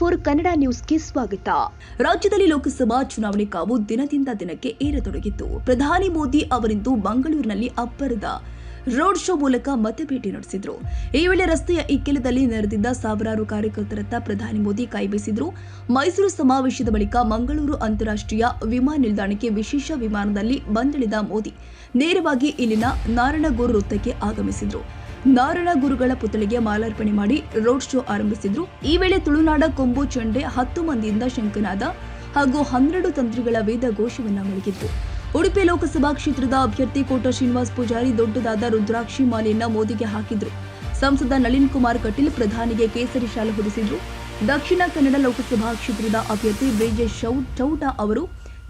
Four Kannada ನ್ಯೂಸ್ಗೆ ಸ್ವಾಗತ. ರಾಜ್ಯದಲ್ಲಿ ಲೋಕಸಭಾ ಚುನಾವಣೆ ಕಾವು ದಿನದಿಂದ ದಿನಕ್ಕೆ ಏರತೊಡಗಿತ್ತು. ಪ್ರಧಾನಿ ಮೋದಿ ಅವರಿಂದು ಮಂಗಳೂರಿನಲ್ಲಿ ಅಬ್ಬರದ ರೋಡ್ ಶೋ ಮೂಲಕ ಮತಭೇಟಿ ನಡೆಸಿದ್ರು. ಈ ವೇಳೆ ರಸ್ತೆಯ ಇಕ್ಕೆಲದಲ್ಲಿ ನೆರೆದಿದ್ದ ಸಾವಿರಾರು ಕಾರ್ಯಕರ್ತರತ್ತ ಪ್ರಧಾನಿ ಮೋದಿ ಕೈ ಬೀಸಿದ್ರು. ಮೈಸೂರು ಸಮಾವೇಶದ ಬಳಿಕ ಮಂಗಳೂರು ಅಂತಾರಾಷ್ಟ್ರೀಯ ವಿಮಾನ ನಿಲ್ದಾಣಕ್ಕೆ ವಿಶೇಷ ವಿಮಾನದಲ್ಲಿ ಬಂದಿಳಿದ ಮೋದಿ, ನೇರವಾಗಿ ಇಲ್ಲಿನ ನಾರಾಯಣಗೂರು ವೃತ್ತಕ್ಕೆ ಆಗಮಿಸಿದ್ರು. ನಾರಾಯಣ ಗುರುಗಳ ಪುತ್ಥಳಿಗೆ ಮಾಲಾರ್ಪಣೆ ಮಾಡಿ ರೋಡ್ ಶೋ ಆರಂಭಿಸಿದ್ರು. ಈ ವೇಳೆ ತುಳುನಾಡ ಕೊಂಬು ಚಂಡೆ ಹತ್ತು ಮಂದಿಯಿಂದ ಶಂಕನಾದ ಹಾಗೂ ಹನ್ನೆರಡು ತಂತ್ರಿಗಳ ವೇದ ಘೋಷವನ್ನ ಮೊಳಗಿತ್ತು ಉಡುಪಿ ಲೋಕಸಭಾ ಕ್ಷೇತ್ರದ ಅಭ್ಯರ್ಥಿ ಕೋಟ ಶ್ರೀನಿವಾಸ್ ಪೂಜಾರಿ ದೊಡ್ಡದಾದ ರುದ್ರಾಕ್ಷಿ ಮಾಲೆಯನ್ನ ಮೋದಿಗೆ ಹಾಕಿದ್ರು. ಸಂಸದ ನಳಿನ್ ಕುಮಾರ್ ಕಟೀಲ್ ಪ್ರಧಾನಿಗೆ ಕೇಸರಿ ಶಾಲು ಹೊರಿಸಿದ್ರು. ದಕ್ಷಿಣ ಕನ್ನಡ ಲೋಕಸಭಾ ಕ್ಷೇತ್ರದ ಅಭ್ಯರ್ಥಿ ಬ್ರಿಜೇಶ್ ಚೌಟ ಅವರು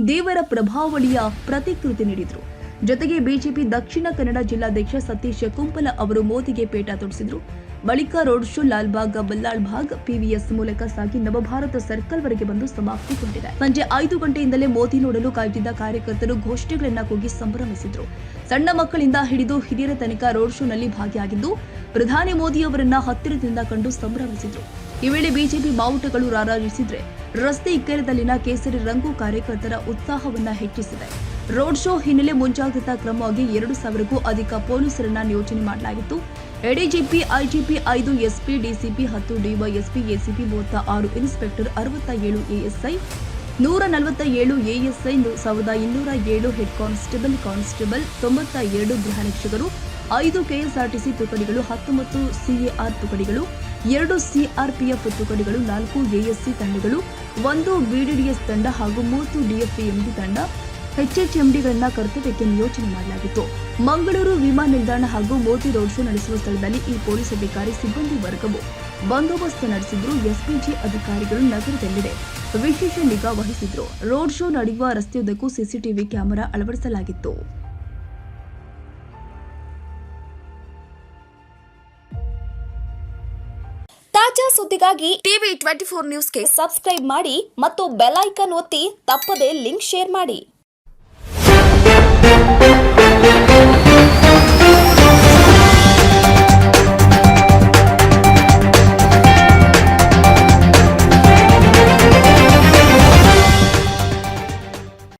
ದೇವರ ಪ್ರಭಾವಳಿಯ ಪ್ರತಿಕೃತಿ ನೀಡಿದ್ರು. ಜೊತೆಗೆ ಬಿಜೆಪಿ ದಕ್ಷಿಣ ಕನ್ನಡ ಜಿಲ್ಲಾಧ್ಯಕ್ಷ ಸತೀಶ್ ಕುಂಪಲ ಅವರು ಮೋದಿಗೆ ಪೇಟ ತೊಡಿಸಿದ್ರು. ಬಳಿಕ road show Lalbagh, Ballal Bagh PVS ಮೂಲಕ ಸಾಗಿ ನವಭಾರತ ಸರ್ಕಲ್ ವರೆಗೆ ಬಂದು ಸಮಾಪ್ತಿಗೊಂಡಿದೆ. ಸಂಜೆ ಐದು ಗಂಟೆಯಿಂದಲೇ ಮೋದಿ ನೋಡಲು ಕಾಯ್ದಿದ್ದ ಕಾರ್ಯಕರ್ತರು ಘೋಷಣೆಗಳನ್ನ ಕೂಗಿ ಸಂಭ್ರಮಿಸಿದ್ರು. ಸಣ್ಣ ಮಕ್ಕಳಿಂದ ಹಿಡಿದು ಹಿರಿಯರ ತನಕ ರೋಡ್ ಶೋನಲ್ಲಿ ಭಾಗಿಯಾಗಿದ್ದು, ಪ್ರಧಾನಿ ಮೋದಿ ಅವರನ್ನ ಹತ್ತಿರದಿಂದ ಕಂಡು ಸಂಭ್ರಮಿಸಿದ್ರು. ಈ ವೇಳೆ ಬಿಜೆಪಿ ಬಾವುಟಗಳು ರಾರಾಜಿಸಿದ್ರೆ, ರಸ್ತೆ ಇಕ್ಕೆಲದಲ್ಲಿನ ಕೇಸರಿ ರಂಗು ಕಾರ್ಯಕರ್ತರ ಉತ್ಸಾಹವನ್ನ ಹೆಚ್ಚಿಸಿದೆ. ರೋಡ್ ಶೋ ಹಿನ್ನೆಲೆ ಮುಂಜಾಗ್ರತಾ ಕ್ರಮವಾಗಿ ಎರಡು ಸಾವಿರಕ್ಕೂ ಅಧಿಕ ಪೊಲೀಸರನ್ನ ನಿಯೋಜನೆ ಮಾಡಲಾಗಿತ್ತು. ಎಡಿಜಿಪಿ, ಐಜಿಪಿ ಐದು, ಎಸ್ಪಿ, ಡಿಸಿಪಿ ಹತ್ತು, ಡಿವೈಎಸ್ಪಿ, ಎಸಿಪಿ ಮೂವತ್ತ ಆರು, ಇನ್ಸ್ಪೆಕ್ಟರ್ ಅರವತ್ತ ಏಳು ಎಎಸ್ಐ ನೂರ ನಲವತ್ತ ಏಳು ಎಎಸ್ಐ ಸಾವಿರದ ಇನ್ನೂರ ಏಳು ಹೆಡ್ ಕಾನ್ಸ್ಟೇಬಲ್ ಕಾನ್ಸ್ಟೇಬಲ್ ತೊಂಬತ್ತ ಎರಡು ಗೃಹರಕ್ಷಕರು ಐದು ಕೆಎಸ್ಆರ್ಟಿಸಿ ತುಕಡಿಗಳು, ಹತ್ತೊಂಬತ್ತು ಸಿಎಆರ್ ತುಕಡಿಗಳು, ಎರಡು ಸಿಆರ್ಪಿಎಫ್ ತುಕಡಿಗಳು, ನಾಲ್ಕು ಎಎಸ್ಸಿ ತಂಡಗಳು, ಒಂದು ಬಿಡಿಡಿಎಸ್ ತಂಡ ಹಾಗೂ ಮೂವತ್ತು ಡಿಎಫ್ಎಂಡಿ ತಂಡ ಎಚ್ಎಚ್ಎಂಡಿಗಳನ್ನ ಕರ್ತವ್ಯಕ್ಕೆ ನಿಯೋಜನೆ ಮಾಡಲಾಗಿತ್ತು. ಮಂಗಳೂರು ವಿಮಾನ ನಿಲ್ದಾಣ ಹಾಗೂ ಮೋದಿ ರೋಡ್ ಶೋ ನಡೆಸುವ ಸ್ಥಳದಲ್ಲಿ ಈ ಪೊಲೀಸ್ ಅಧಿಕಾರಿ ಸಿಬ್ಬಂದಿ ವರ್ಗವು ಬಂದೋಬಸ್ತ್ ನಡೆಸಿದ್ರು ಎಸ್ಪಿಜಿ ಅಧಿಕಾರಿಗಳು ನಗರದಲ್ಲಿದೆ. ವಿಶೇಷ ನಿಗಾ ವಹಿಸಿದ್ರು. ರೋಡ್ ಶೋ ನಡೆಯುವ ರಸ್ತೆಯುದ್ದಕ್ಕೂ ಸಿಸಿಟಿವಿ ಕ್ಯಾಮೆರಾ ಅಳವಡಿಸಲಾಗಿತ್ತು. ತಾಜಾ ಸುದ್ದಿಗಾಗಿ ಟಿವಿ ಟ್ವೆಂಟಿ ಫೋರ್ ನ್ಯೂಸ್ಗೆ ಸಬ್ಸ್ಕ್ರೈಬ್ ಮಾಡಿ ಮತ್ತು ಬೆಲ್ ಐಕನ್ ಒತ್ತಿ ತಪ್ಪದೇ ಲಿಂಕ್ ಶೇರ್ ಮಾಡಿ. Thank you.